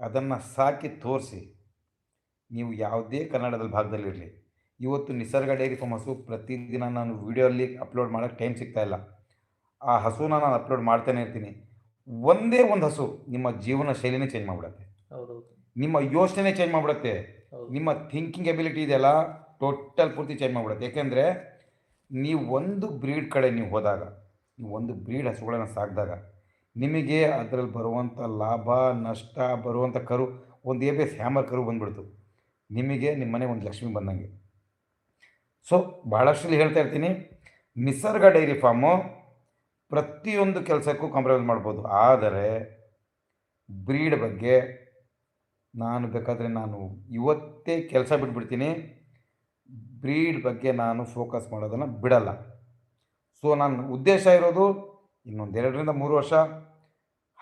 ಅದನ್ನ ಸಾಕಿ ತೋರಿಸಿ. ನೀವು ಯಾವುದೇ ಕನ್ನಡದ ಭಾಗದಲ್ಲಿ ಇರಲಿ. ಇವತ್ತು ನಿಸರ್ಗ ಡೈರಿ ಫಾರ್ಮ್ ಹಸು ಪ್ರತಿದಿನ ನಾನು ವಿಡಿಯೋಲ್ಲಿ ಅಪ್ಲೋಡ್ ಮಾಡೋಕೆ ಟೈಮ್ ಸಿಗ್ತಾ ಇಲ್ಲ. ಆ ಹಸುನ ನಾನು ಅಪ್ಲೋಡ್ ಮಾಡ್ತಾನೆ ಇರ್ತೀನಿ. ಒಂದೇ ಒಂದು ಹಸು ನಿಮ್ಮ ಜೀವನ ಶೈಲಿನೇ ಚೇಂಜ್ ಮಾಡಿಬಿಡತ್ತೆ. ನಿಮ್ಮ ಯೋಚನೆ ಚೇಂಜ್ ಮಾಡಿಬಿಡತ್ತೆ. ನಿಮ್ಮ ಥಿಂಕಿಂಗ್ ಎಬಿಲಿಟಿ ಇದೆಯಲ್ಲ ಟೋಟಲ್ ಪೂರ್ತಿ ಚೇಂಜ್ ಮಾಡಿಬಿಡುತ್ತೆ. ಯಾಕೆಂದರೆ ನೀವು ಒಂದು ಬ್ರೀಡ್ ಕಡೆ ನೀವು ಹೋದಾಗ, ನೀವು ಒಂದು ಬ್ರೀಡ್ ಹಸುಗಳನ್ನು ಸಾಕಿದಾಗ, ನಿಮಗೆ ಅದರಲ್ಲಿ ಬರುವಂಥ ಲಾಭ, ನಷ್ಟ, ಬರುವಂಥ ಕರು, ಒಂದು ಎ ಬಿ ಎಸ್ ಹ್ಯಾಮರ್ ಕರು ಬಂದ್ಬಿಡ್ತು. ನಿಮಗೆ ನಿಮ್ಮ ಮನೆ ಒಂದು ಲಕ್ಷ್ಮಿ ಬಂದಂಗೆ. ಸೊ ಭಾಳಷ್ಟು ಹೇಳ್ತಾ ಇರ್ತೀನಿ, ನಿಸರ್ಗ ಡೈರಿ ಫಾರ್ಮು ಪ್ರತಿಯೊಂದು ಕೆಲಸಕ್ಕೂ ಕಾಂಪ್ರಮೈಸ್ ಮಾಡ್ಬೋದು. ಆದರೆ ಬ್ರೀಡ್ ಬಗ್ಗೆ ನಾನು ಬೇಕಾದರೆ ನಾನು ಇವತ್ತೇ ಕೆಲಸ ಬಿಟ್ಬಿಡ್ತೀನಿ. ಬ್ರೀಡ್ ಬಗ್ಗೆ ನಾನು ಫೋಕಸ್ ಮಾಡೋದನ್ನು ಬಿಡಲ್ಲ. ಸೊ ನನ್ನ ಉದ್ದೇಶ ಇರೋದು ಇನ್ನೊಂದು ಎರಡರಿಂದ ಮೂರು ವರ್ಷ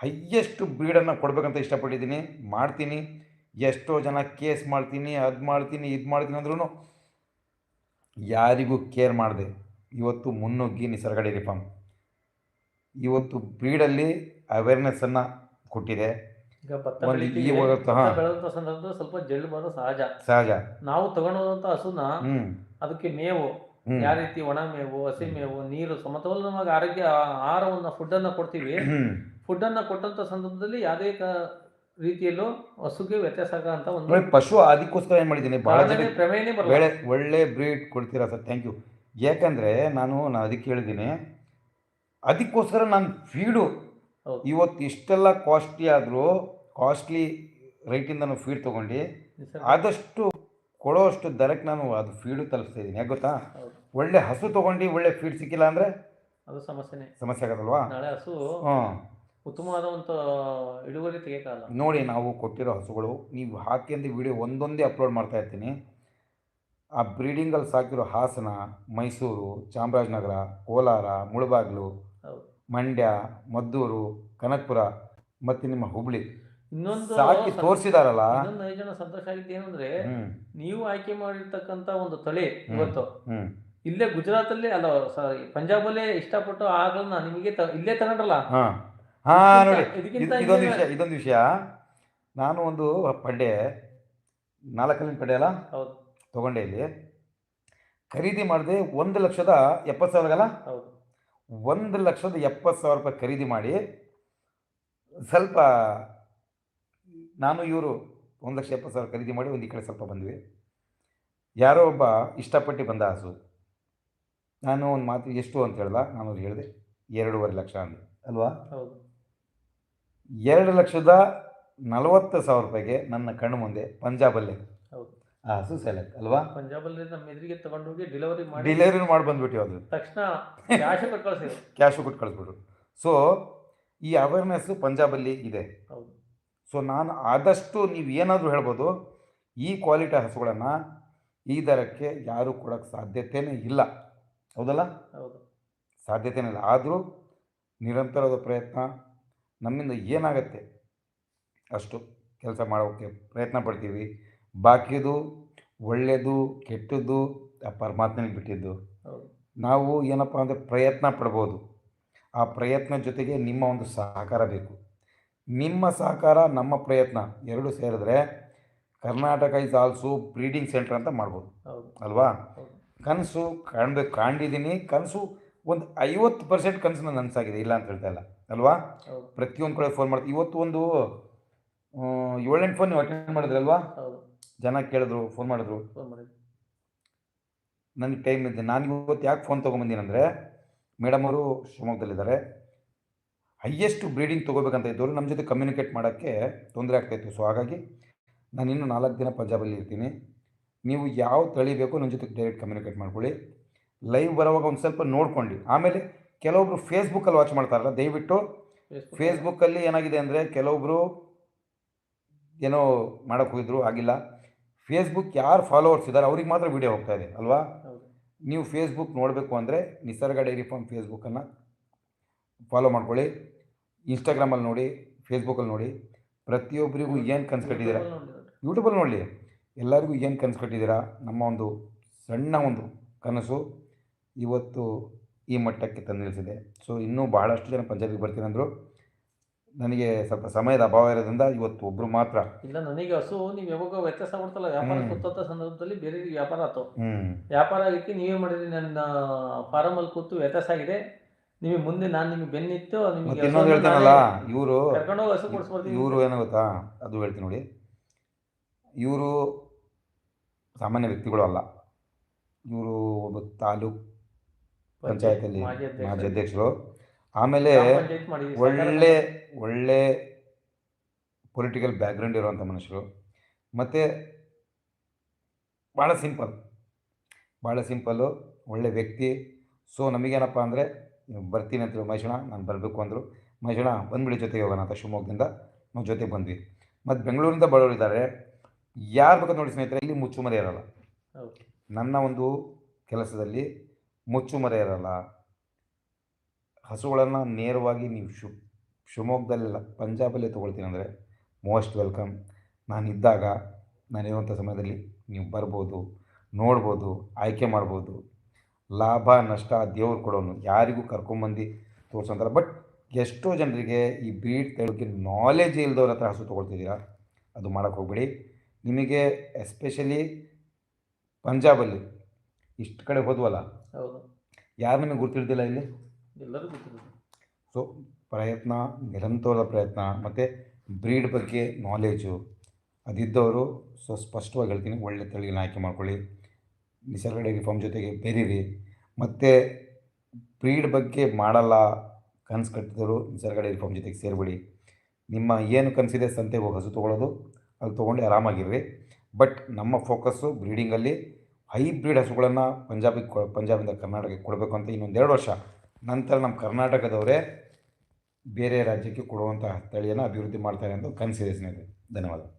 ಹೈಯೆಸ್ಟ್ ಬ್ರೀಡನ್ನು ಕೊಡಬೇಕಂತ ಇಷ್ಟಪಟ್ಟಿದ್ದೀನಿ. ಮಾಡ್ತೀನಿ. ಎಷ್ಟೋ ಜನ ಕೇಸ್ ಮಾಡ್ತೀನಿ, ಅದು ಮಾಡ್ತೀನಿ, ಇದು ಮಾಡ್ತೀನಿ ಅಂದ್ರೂ ಯಾರಿಗೂ ಕೇರ್ ಮಾಡಿದೆ. ಇವತ್ತು ಮುನ್ನುಗ್ಗಿ ನಿಸರ್ಗ ಫಾರ್ಮ್ ಇವತ್ತು ಬ್ರೀಡಲ್ಲಿ ಅವೇರ್ನೆಸ್ಸನ್ನು ಕೊಟ್ಟಿದೆ. ಈಗ ಭತ್ತ ಒಂದು ಬೆಳಿತೀವಿ ಈ ಹೊತ್ತು, ಭತ್ತ ಹಾ. ಬೆಳೆದಂತ ಸಂದರ್ಭದಲ್ಲಿ ಸ್ವಲ್ಪ ಜಳ್ಳು ಬರೋದು ಸಹಜ. ಸಹಜ. ನಾವು ತಗೊಂಡೋದಂತ ಹಸುನ ಅದಕ್ಕೆ ಮೇವು ಯಾವ ರೀತಿ ಒಣ ಮೇವು ಹಸಿ ಮೇವು ನೀರು ಸಮತೋಲನವಾಗಿ ಆರೋಗ್ಯ ಆಹಾರವನ್ನ ಫುಡ್ ಅನ್ನ ಕೊಡ್ತೀವಿ. ಫುಡ್ ಅನ್ನ ಕೊಟ್ಟಂತ ಸಂದರ್ಭದಲ್ಲಿ ಯಾವುದೇ ಕ- ರೀತಿಯಲ್ಲೂ ಹಸುಗೆ ವ್ಯತ್ಯಾಸ ಆಗಂತ ಒಂದು ನೋಡಿ ಪಶು ಅದಕ್ಕೋಸ್ಕರ ಏನು ಮಾಡಿದ್ದೀನಿ? ಭಾಳ ಜನ ಕಾರಣನೇ ಪ್ರಮೇಯನೇ ಬರಲ್ಲ. ಒಳ್ಳೆ ಒಳ್ಳೆ ಬ್ರೀಡ್ ಕೊಡ್ತೀರಾ ಸರ್? ಥ್ಯಾಂಕ್ ಯು ಯಾಕಂದ್ರೆ ನಾನು ನಾನು ಅದಕ್ಕೆ ಹೇಳಿದ್ದೀನಿ. ಅದಕ್ಕೋಸ್ಕರ ನಾನು ಫೀಡು. ಇವತ್ತು ಇಷ್ಟೆಲ್ಲ ಕಾಸ್ಟ್ಲಿ ಆದರೂ ಕಾಸ್ಟ್ಲಿ ರೇಟಿಂದ ನಾನು ಫೀಡ್ ತೊಗೊಂಡು ಆದಷ್ಟು ಕೊಡೋ ಅಷ್ಟು ದರಕ್ಕೆ ನಾನು ಅದು ಫೀಡು ತಲುಪಿಸ್ತಾ ಇದ್ದೀನಿ. ಯಾಕೆ ಗೊತ್ತಾ. ಒಳ್ಳೆ ಹಸು ತೊಗೊಂಡು ಒಳ್ಳೆ ಫೀಡ್ ಸಿಕ್ಕಿಲ್ಲ ಅಂದರೆ ಅದು ಸಮಸ್ಯೆ ಸಮಸ್ಯೆ ಆಗೋದಲ್ವಾ? ನಾಳೆ ಹಸು ಹಾಂ. ಉತ್ತಮವಾದ ಒಂದು ಇಳುವರಿ ತೆಗಿಯಕ್ಕಾಗಲ್ಲ ನೋಡಿ ನಾವು ಕೊಟ್ಟಿರೋ ಹಸುಗಳು ನೀವು ಹಾಕಿ ಅಂತ ವಿಡಿಯೋ ಒಂದೊಂದೇ ಅಪ್ಲೋಡ್ ಮಾಡ್ತಾ ಇರ್ತೀನಿ. ಆ ಬ್ರೀಡಿಂಗಲ್ಲಿ ಸಾಕಿರೋ ಹಾಸನ ಮೈಸೂರು ಚಾಮರಾಜನಗರ ಕೋಲಾರ ಮುಳಬಾಗಿಲು. ಮಂಡ್ಯ ಮದ್ದೂರು ಕನಕಪುರ ಮತ್ತೆ ನಿಮ್ಮ ಹುಬ್ಳಿ. ಇನ್ನೊಂದು ಸಾಕಿ ತೋರಿಸಿದಾರಲ್ಲ. ಇನ್ನೊಂದು ಐದು ಜನ ಸಂತೋಷ ಆಗಿದ್ದು ಏನಂದ್ರೆ ನೀವು ಆಯ್ಕೆ ಮಾಡಿರ್ತಕ್ಕಂತ ಒಂದು ತಳಿ ಇವತ್ತು ಇಲ್ಲೇ ಇಲ್ಲೇ ಗುಜರಾತಲ್ಲಿ ಅಲ್ಲ ಸಾರಿ ಪಂಜಾಬಲ್ಲೇ ಇಷ್ಟಪಟ್ಟು ಆಗಳನ್ನ ನಿಮಗೆ ಇಲ್ಲೇ ತಗೊಂಡ್ರಲ್ಲ? ಹಾ. ನೋಡಿ ಇದೊಂದು ವಿಷಯ ಇದೊಂದು ವಿಷಯ. ನಾನು ಒಂದು ಪಂಡೆ ನಾಲ್ಕಲ್ಲಿನ ಪಂಡೆ ಅಲ್ಲ? ತೊಗೊಂಡೆ ಇಲ್ಲಿ. ಖರೀದಿ ಮಾಡಿದೆ ಒಂದು ಲಕ್ಷದ ಎಪ್ಪತ್ತು ಸಾವಿರಗಲ್ಲ? ಹೌದು. ಒಂದು ಲಕ್ಷದ ಎಪ್ಪತ್ತು ಸಾವಿರ ರೂಪಾಯಿ ಖರೀದಿ ಮಾಡಿ ಸ್ವಲ್ಪ ನಾನು ಇವರು ಒಂದು ಲಕ್ಷ ಎಪ್ಪತ್ತು ಸಾವಿರ ಖರೀದಿ ಮಾಡಿ ಒಂದು ಈ ಕಡೆ ಸ್ವಲ್ಪ ಬಂದ್ವಿ. ಯಾರೋ ಒಬ್ಬ ಇಷ್ಟಪಟ್ಟು ಬಂದ ಹಸು ನಾನು ಒಂದು ಮಾತು ಎಷ್ಟು ಅಂತ ಹೇಳ್ದ? ನಾನು ಅವ್ರು ಹೇಳಿದೆ ಎರಡೂವರೆ ಲಕ್ಷ ಅಂದೆ. ಅಲ್ವಾ? ಹೌದು. ಎರಡು ಲಕ್ಷದ ನಲವತ್ತು ಸಾವಿರ ರೂಪಾಯಿಗೆ ನನ್ನ ಕಣ್ಣು ಮುಂದೆ ಪಂಜಾಬಲ್ಲಿ ಹಸು ಸೆಲೆಕ್ಟ್ ಅಲ್ವಾ? ಪಂಜಾಬಲ್ಲಿ ನಮ್ಮ ಎದುರಿಗೆ ತಗೊಂಡೋಗಿ ಡೆಲಿವರಿ ಮಾಡಿ ಡಿಲಿವರಿ ಮಾಡಿ ಬಂದ್ಬಿಟ್ಟು ಅದು ತಕ್ಷಣ ಕ್ಯಾಶ್ ಕೊಟ್ಟು ಕಳಿಸಿ ಕ್ಯಾಶು ಕೊಟ್ಟು ಕಳಿಸ್ಬಿಟ್ರು. ಸೊ ಈ ಅವೇರ್ನೆಸ್ಸು ಪಂಜಾಬಲ್ಲಿ ಇದೆ. ಹೌದು. ಸೊ ನಾನು ಆದಷ್ಟು ನೀವು ಏನಾದರೂ ಹೇಳ್ಬೋದು ಈ ಕ್ವಾಲಿಟಿ ಹಸುಗಳನ್ನು ಈ ದರಕ್ಕೆ ಯಾರೂ ಕೊಡೋಕ್ಕೆ ಸಾಧ್ಯತೆಯೇ ಇಲ್ಲ. ಹೌದಲ್ಲ? ಹೌದು. ಸಾಧ್ಯತೆನೇ ಇಲ್ಲ. ಆದರೂ ನಿರಂತರದ ಪ್ರಯತ್ನ ನಮ್ಮಿಂದ ಏನಾಗತ್ತೆ ಅಷ್ಟು ಕೆಲಸ ಮಾಡೋಕ್ಕೆ ಪ್ರಯತ್ನ ಪಡ್ತೀವಿ. ಬಾಕಿದು ಒಳ್ಳೆಯದು ಕೆಟ್ಟದ್ದು ಆ ಪರಮಾತ್ಮನಿಗೆ ಬಿಟ್ಟಿದ್ದು. ನಾವು ಏನಪ್ಪ ಅಂದರೆ ಪ್ರಯತ್ನ ಪಡ್ಬೋದು. ಆ ಪ್ರಯತ್ನ ಜೊತೆಗೆ ನಿಮ್ಮ ಒಂದು ಸಹಕಾರ ಬೇಕು. ನಿಮ್ಮ ಸಹಕಾರ ನಮ್ಮ ಪ್ರಯತ್ನ ಎರಡು ಸೇರಿದ್ರೆ Karnataka is also breeding centre ಅಂತ ಮಾಡ್ಬೋದು. ಅಲ್ವಾ? ಕನಸು ಕಾಣ್ಬೇಕು ಕಾಣಿದ್ದೀನಿ ಕನಸು ಒಂದು ಐವತ್ತು ಪರ್ಸೆಂಟ್ ಕನಸು ನನಸಾಗಿದೆ. ಇಲ್ಲ ಅಂತ ಹೇಳ್ತಾ ಇಲ್ಲ. ಅಲ್ವಾ? ಪ್ರತಿಯೊಂದು ಕಡೆ ಫೋನ್ ಮಾಡ್ತೀವಿ ಇವತ್ತು ಒಂದು ಏಳೆಂಟು ಫೋನ್ ನೀವು ಅಟೆಂಡ್ ಮಾಡಿದ್ರಲ್ವಾ? ಜನ ಕೇಳಿದ್ರು ಫೋನ್ ಮಾಡಿದ್ರು. ನನಗೆ ಟೈಮ್ ಇದೆ ನಾನು ಇವತ್ತು ಯಾಕೆ ಫೋನ್ ತೊಗೊಂಬಂದೀನಿ ಅಂದರೆ ಮೇಡಮ್ ಅವರು ಶಿವಮೊಗ್ಗದಲ್ಲಿದ್ದಾರೆ. ಹೈಯೆಸ್ಟ್ ಬ್ರೀಡಿಂಗ್ ತೊಗೋಬೇಕಂತ ಇದ್ದವರು ನಮ್ಮ ಜೊತೆ ಕಮ್ಯುನಿಕೇಟ್ ಮಾಡೋಕ್ಕೆ ತೊಂದರೆ ಆಗ್ತಾಯಿತ್ತು ಸೊ ಹಾಗಾಗಿ ನಾನು ಇನ್ನೂ ನಾಲ್ಕು ದಿನ ಪಂಜಾಬಲ್ಲಿ ಇರ್ತೀನಿ. ನೀವು ಯಾವ ತಳಿ ಬೇಕೋ ನನ್ನ ಜೊತೆ ಡೈರೆಕ್ಟ್ ಕಮ್ಯುನಿಕೇಟ್ ಮಾಡ್ಕೊಳ್ಳಿ. ಲೈವ್ ಬರೋವಾಗ ಒಂದು ಸ್ವಲ್ಪ ನೋಡ್ಕೊಂಡು. ಆಮೇಲೆ ಕೆಲವೊಬ್ರು ಫೇಸ್ಬುಕ್ಕಲ್ಲಿ ವಾಚ್ ಮಾಡ್ತಾರಲ್ಲ ದಯವಿಟ್ಟು ಫೇಸ್ಬುಕ್ ಫೇಸ್ಬುಕ್ಕಲ್ಲಿ ಏನಾಗಿದೆ ಅಂದರೆ ಕೆಲವೊಬ್ಬರು ಏನೋ ಮಾಡೋಕ್ಕೆ ಹೋಗಿದ್ರು ಆಗಿಲ್ಲ. ಫೇಸ್ಬುಕ್ ಯಾರು ಫಾಲೋವರ್ಸ್ ಇದ್ದಾರೆ ಅವ್ರಿಗೆ ಮಾತ್ರ ವೀಡಿಯೋ ಹೋಗ್ತಾ ಇದೆ ಅಲ್ವಾ? ನೀವು ಫೇಸ್ಬುಕ್ ನೋಡಬೇಕು ಅಂದರೆ ನಿಸರ್ಗ ಡೈರಿ ಫಾರ್ಮ್ ಫೇಸ್ಬುಕ್ಕನ್ನು ಫಾಲೋ ಮಾಡ್ಕೊಳ್ಳಿ. ಇನ್ಸ್ಟಾಗ್ರಾಮಲ್ಲಿ ನೋಡಿ ಫೇಸ್ಬುಕ್ಕಲ್ಲಿ ನೋಡಿ. ಪ್ರತಿಯೊಬ್ಬರಿಗೂ ಏನು ಕನ್ಸು ಕಟ್ಟಿದ್ದೀರಾ? ಯೂಟ್ಯೂಬಲ್ಲಿ ನೋಡಲಿ ಎಲ್ಲರಿಗೂ ಏನು ಕನಸು ಕಟ್ಟಿದ್ದೀರಾ? ನಮ್ಮ ಒಂದು ಸಣ್ಣ ಒಂದು ಕನಸು ಇವತ್ತು ಈ ಮಟ್ಟಕ್ಕೆ ತಂದಿಳಿಸಿದೆ. ನಿಲ್ಲಿಸಿದೆ ಸೊ ಇನ್ನೂ ಭಾಳಷ್ಟು ಜನ ಪಂಜಾಬಿಗೆ ಬರ್ತೀನಿ ಅಂದರು ನನಗೆ ಸ್ವಲ್ಪ ಸಮಯದ ಅಭಾವ ಇರೋದ್ರಿಂದ ಇವತ್ತು ಒಬ್ರು ಮಾತ್ರ. ಇಲ್ಲ ನನಗೆ ಹಸು ನೀವು ಯಾವಾಗ ವ್ಯತ್ಯಾಸ ಮಾಡ್ತಲ್ಲ ವ್ಯಾಪಾರ. ಕೂತಂತ ಸಂದರ್ಭದಲ್ಲಿ ಬೇರೆ ವ್ಯಾಪಾರ ಆಯ್ತು ವ್ಯಾಪಾರ ಆಗಕ್ಕೆ ನೀವೇ ಮಾಡಿದ್ರಿ ನನ್ನ ಫಾರಮ್ ಅಲ್ಲಿ ಕೂತು ವ್ಯತ್ಯಾಸ ಆಗಿದೆ. ನಿಮಗೆ ಮುಂದೆ ನಾನು ನಿಮಗೆ ಬೆನ್ನಿತ್ತು ನಿಮಗೆ ಇನ್ನೊಂದು ಹೇಳ್ತಾನಲ್ಲ ಇವರು ಕರ್ಕೊಂಡೋಗಿ ಹಸು ಕೊಡಿಸ್ಬರ್ತೀನಿ. ಇವರು ಏನೋ ಗೊತ್ತಾ? ಅದು ಹೇಳ್ತೀನಿ ನೋಡಿ. ಇವರು ಸಾಮಾನ್ಯ ವ್ಯಕ್ತಿಗಳು ಅಲ್ಲ. ಇವರು ಒಬ್ಬ ತಾಲೂಕ್ ಪಂಚಾಯತಲ್ಲಿ ಮಾಜಿ ಅಧ್ಯಕ್ಷ. ಮಾಜಿ ಅಧ್ಯಕ್ಷರು. ಆಮೇಲೆ ಒಳ್ಳೆ ಒಳ್ಳೆ ಪೊಲಿಟಿಕಲ್ ಬ್ಯಾಕ್ಗ್ರೌಂಡ್ ಇರುವಂಥ ಮನುಷ್ಯರು. ಮತ್ತು ಭಾಳ ಸಿಂಪಲ್ ಭಾಳ ಸಿಂಪಲ್ಲು ಒಳ್ಳೆ ವ್ಯಕ್ತಿ. ಸೊ ನಮಗೇನಪ್ಪ ಅಂದರೆ ಬರ್ತೀನಿ ಅಂತ ಮಹೇಶಣ್ಣ ನಾನು ಬರಬೇಕು ಅಂದರು. ಮಹೇಶಣ್ಣ ಬಂದ್ಬಿಡಿ ಜೊತೆಗೆ ಹೋಗೋಣ ಅಂತ ಶಿವಮೊಗ್ಗದಿಂದ ನಾವು ಜೊತೆಗೆ ಬಂದ್ವಿ. ಮತ್ತು ಬೆಂಗಳೂರಿಂದ ಬಳೋರು ಇದ್ದಾರೆ ಯಾರು ಬೇಕಾದ್ರೆ ನೋಡಿ ಸ್ನೇಹಿತರೆ ಇಲ್ಲಿ ಮುಚ್ಚುಮರೆ ಇರಲ್ಲ. ನನ್ನ ಒಂದು ಕೆಲಸದಲ್ಲಿ ಮುಚ್ಚುಮರೆ ಇರಲ್ಲ. ಹಸುಗಳನ್ನು ನೇರವಾಗಿ ನೀವು ಶು ಶಿವಮೊಗ್ಗದಲ್ಲ ಪಂಜಾಬಲ್ಲೇ ತೊಗೊಳ್ತೀನಿ ಅಂದರೆ ಮೋಸ್ಟ್ ವೆಲ್ಕಮ್. ನಾನಿದ್ದಾಗ ನಾನಿರುವಂಥ ಸಮಯದಲ್ಲಿ ನೀವು ಬರ್ಬೋದು ನೋಡ್ಬೋದು ಆಯ್ಕೆ ಮಾಡ್ಬೋದು. ಲಾಭ ನಷ್ಟ ದೇವ್ರು ಕೊಡೋನು ಯಾರಿಗೂ ಕರ್ಕೊಂಬಂದು ತೋರಿಸೋಂತಾರೆ ಬಟ್ ಎಷ್ಟೋ ಜನರಿಗೆ ಈ ಬ್ರೀಡ್ ಬಗ್ಗೆ ನಾಲೆಜ್ ಇಲ್ದವ್ರ ಹತ್ರ ಹಸು ತೊಗೊಳ್ತಿದ್ದೀರಾ ಅದು ಮಾಡೋಕ್ಕೆ ಹೋಗ್ಬೇಡಿ. ನಿಮಗೆ ಎಸ್ಪೆಷಲಿ ಪಂಜಾಬಲ್ಲಿ ಇಷ್ಟು ಕಡೆ ಹೋದ್ವಲ್ಲ ಹೌದು. ಯಾರು ನಿಮಗೆ ಗೊತ್ತಿರೋದಿಲ್ಲ ಇಲ್ಲಿ? ಎಲ್ಲರೂ ಗೊತ್ತಿರೋದು. ಸೊ ಪ್ರಯತ್ನ, ನಿರಂತರದ ಪ್ರಯತ್ನ ಮತ್ತು ಬ್ರೀಡ್ ಬಗ್ಗೆ ನಾಲೇಜು ಅದಿದ್ದವರು ಸೊ ಸ್ಪಷ್ಟವಾಗಿ ಹೇಳ್ತೀನಿ, ಒಳ್ಳೆ ತಳಿಯನ್ನು ಆಯ್ಕೆ ಮಾಡ್ಕೊಳ್ಳಿ. ನಿಸರ್ಗ ಡೈರಿ ಫಾರ್ಮ್ ಜೊತೆಗೆ ಬೆರೀರಿ. ಮತ್ತು ಬ್ರೀಡ್ ಬಗ್ಗೆ ಮಾಡಲ್ಲ, ಕನಸು ಕಟ್ಟಿದವರು ನಿಸರ್ಗ ಡೈರಿ ಫಾರ್ಮ್ ಜೊತೆಗೆ ಸೇರಿಬಿಡಿ. ನಿಮ್ಮ ಏನು ಕನಸಿದೆ ಸಂತೆಗೆ ಹೋಗಿ ಹಸು ತೊಗೊಳ್ಳೋದು ಅದು ತೊಗೊಂಡು ಆರಾಮಾಗಿರ್ರಿ. ಬಟ್ ನಮ್ಮ ಫೋಕಸ್ಸು ಬ್ರೀಡಿಂಗಲ್ಲಿ ಹೈಬ್ರಿಡ್ ಹಸುಗಳನ್ನು ಪಂಜಾಬಿಗೆ ಪಂಜಾಬಿಂದ ಕರ್ನಾಟಕಕ್ಕೆ ಕೊಡಬೇಕು ಅಂತ ಇನ್ನೊಂದೆರಡು ವರ್ಷ. ನಂತರ ನಮ್ಮ ಕರ್ನಾಟಕದವರೇ ಬೇರೆ ರಾಜ್ಯಕ್ಕೆ ಕೊಡುವಂತಹ ತಳಿಯನ್ನು ಅಭಿವೃದ್ಧಿ ಮಾಡ್ತಾರೆ ಅಂತ ಕನಸಿದೆ ಸ್ನೇಹಿತರೆ. ಧನ್ಯವಾದ